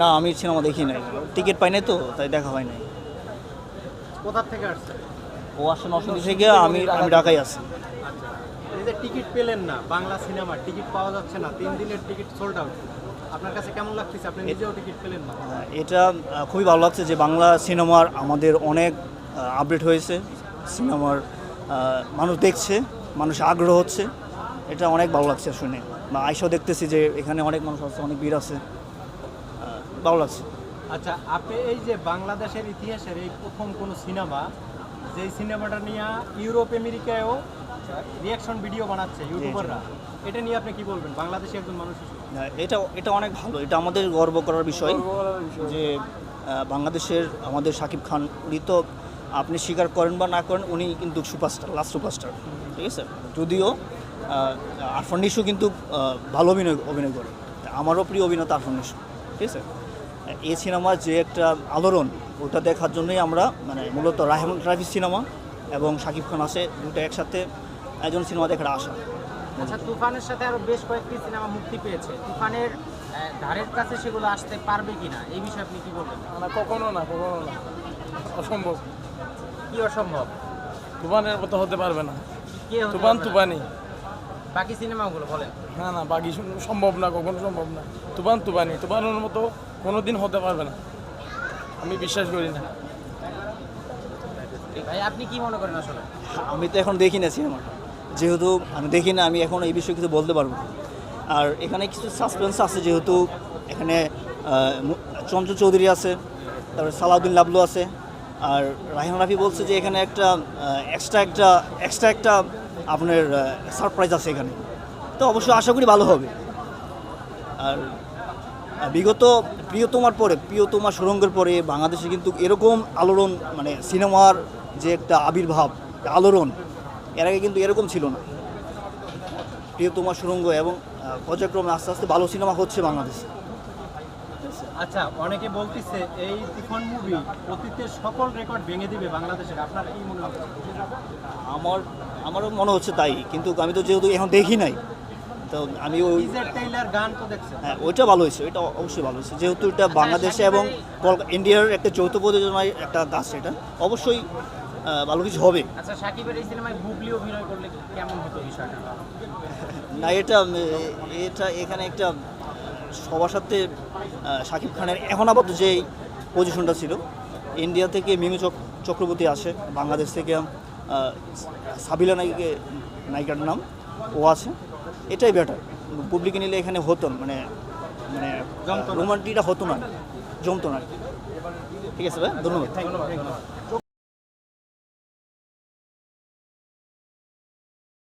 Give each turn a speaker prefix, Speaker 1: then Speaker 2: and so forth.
Speaker 1: না আমি সিনেমা দেখি নাই। টিকিট পাই নাই তো তাই দেখা হয় নাই।
Speaker 2: কোথা থেকে আসছে?
Speaker 1: ও আসে নরসিংদী থেকে আমি আমি ঢাকায়। আছি।
Speaker 2: আচ্ছা। এই যে টিকিট পেলেন না বাংলা সিনেমা টিকিট পাওয়া যাচ্ছে না তিন দিনের টিকিট সোল্ড আউট আপনার কাছে কেমন লাগতেছে? আপনি নিজেও টিকিট পেলেন না।
Speaker 1: এটা খুবই ভালো লাগছে যে বাংলা সিনেমার আমাদের অনেক আপডেট হয়েছে। সিনেমার মানুষ দেখছে মানুষ আগ্রহ হচ্ছে। এটা অনেক ভালো লাগছে শুনে। বা আইসাও দেখতেছি যে এখানে অনেক মানুষ আছে অনেক ভিড় আছে। ভালো লাগছে
Speaker 2: আচ্ছা আপনি এই যে বাংলাদেশের ইতিহাসের এই প্রথম কোন সিনেমা যেই সিনেমাটা নিয়ে ইউরোপ আমেরিকায়ও রিয়াকশন ভিডিও বানাচ্ছে ইউটিউবাররা এটা নিয়ে আপনি কি বলবেন? বাংলাদেশে একজন মানুষ
Speaker 1: এটা এটা অনেক ভালো এটা আমাদের গর্ব করার বিষয় যে বাংলাদেশের আমাদের শাকিব খান উনি তো আপনি স্বীকার করেন বা না করেন উনি কিন্তু সুপারস্টার লাস্ট সুপারস্টার ঠিক আছে? যদিও আরফান নিশু কিন্তু ভালো অভিনয় অভিনয় করে। আমারও প্রিয় অভিনেতা আরফান নিশু। ঠিক আছে? এই সিনেমার যে একটা আলোড়ন ওটা দেখার জন্যই আমরা মানে মূলত রাহেমন ট্রাফিক সিনেমা এবং শাকিব খান আছে দুটো একসাথে একজন সিনেমা দেখার আশা।
Speaker 3: আচ্ছা তুফানের সাথে আরও বেশ কয়েকটি সিনেমা মুক্তি পেয়েছে। তুফানের ধারের কাছে সেগুলো আসতে পারবে কিনা এই বিষয়ে আপনি কি বলবেন?
Speaker 4: না কখনো না কখনো না। অসম্ভব।
Speaker 3: কি অসম্ভব?
Speaker 4: তুফানের মতো হতে পারবে না।
Speaker 3: কে
Speaker 4: তুফান তুফানি।
Speaker 3: বাকি সিনেমাগুলো বলেন।
Speaker 4: না না বাকি সম- সম্ভব না কখনো সম্ভব না। তুফান তুফানি। তুফানের মতো কোনো দিন হতে পারবে না। আমি বিশ্বাস করি না।
Speaker 3: ভাই আপনি কি মনে করেন আসলে?
Speaker 1: আমি তো এখন দেখি না সিনেমাটা যেহেতু আমি দেখি না আমি এখন এই বিষয়ে কিছু বলতে পারব না। আর এখানে কিছু সাসপেন্স আছে যেহেতু এখানে চঞ্চল চৌধুরী আছে তারপরে সালাউদ্দিন লাবলু আছে। আর রাহিম রাফি বলছে যে এখানে একটা এক্সট্রা একটা এক্সট্রা একটা আপনার সারপ্রাইজ আছে এখানে। তো অবশ্যই আশা করি ভালো হবে। আর বিগত প্রিয়তমার পরে প্রিয়তমা সুরঙ্গের পরে বাংলাদেশে কিন্তু এরকম আলোড়ন মানে সিনেমার যে একটা আবির্ভাব আলোড়ন এর আগে কিন্তু এরকম ছিল না। প্রিয়তমা সুরঙ্গ এবং পর্যায়ক্রমে আস্তে আস্তে ভালো সিনেমা হচ্ছে বাংলাদেশে।
Speaker 2: আচ্ছা অনেকে বলতেছে এই তুফান মুভি অতীতের সকল রেকর্ড ভেঙে দিবে বাংলাদেশের। আপনার কি মনে হচ্ছে
Speaker 1: আমার আমারও মনে হচ্ছে তাই কিন্তু আমি তো যেহেতু এখন দেখি নাই তো আমি ওই
Speaker 2: গান তো
Speaker 1: হ্যাঁ ওইটা ভালো হয়েছে ওইটা অবশ্যই ভালো হয়েছে। যেহেতু এটা বাংলাদেশে এবং ইন্ডিয়ার একটা যৌথ প্রযোজনায় একটা কাজ এটা অবশ্যই ভালো কিছু হবে।
Speaker 3: আচ্ছা সাকিবের এই সিনেমায় বুবলি অভিনয় করলে কেমন হতো বিষয়টা?
Speaker 1: না এটা এটা এখানে একটা সবার সাথে শাকিব খানের এখন আপাতত যে পজিশনটা ছিল ইন্ডিয়া থেকে মিমি চক চক্রবর্তী আসে বাংলাদেশ থেকে সাবিলা নায়িকে নায়িকার নাম ও আছে। এটাই বেটার পুবলিকে নিলে এখানে হতো না, মানে মানে
Speaker 2: রোমান্টিটা
Speaker 1: রোমান্টিকটা হতো না। জমতো না ঠিক আছে ভাই
Speaker 2: ধন্যবাদ।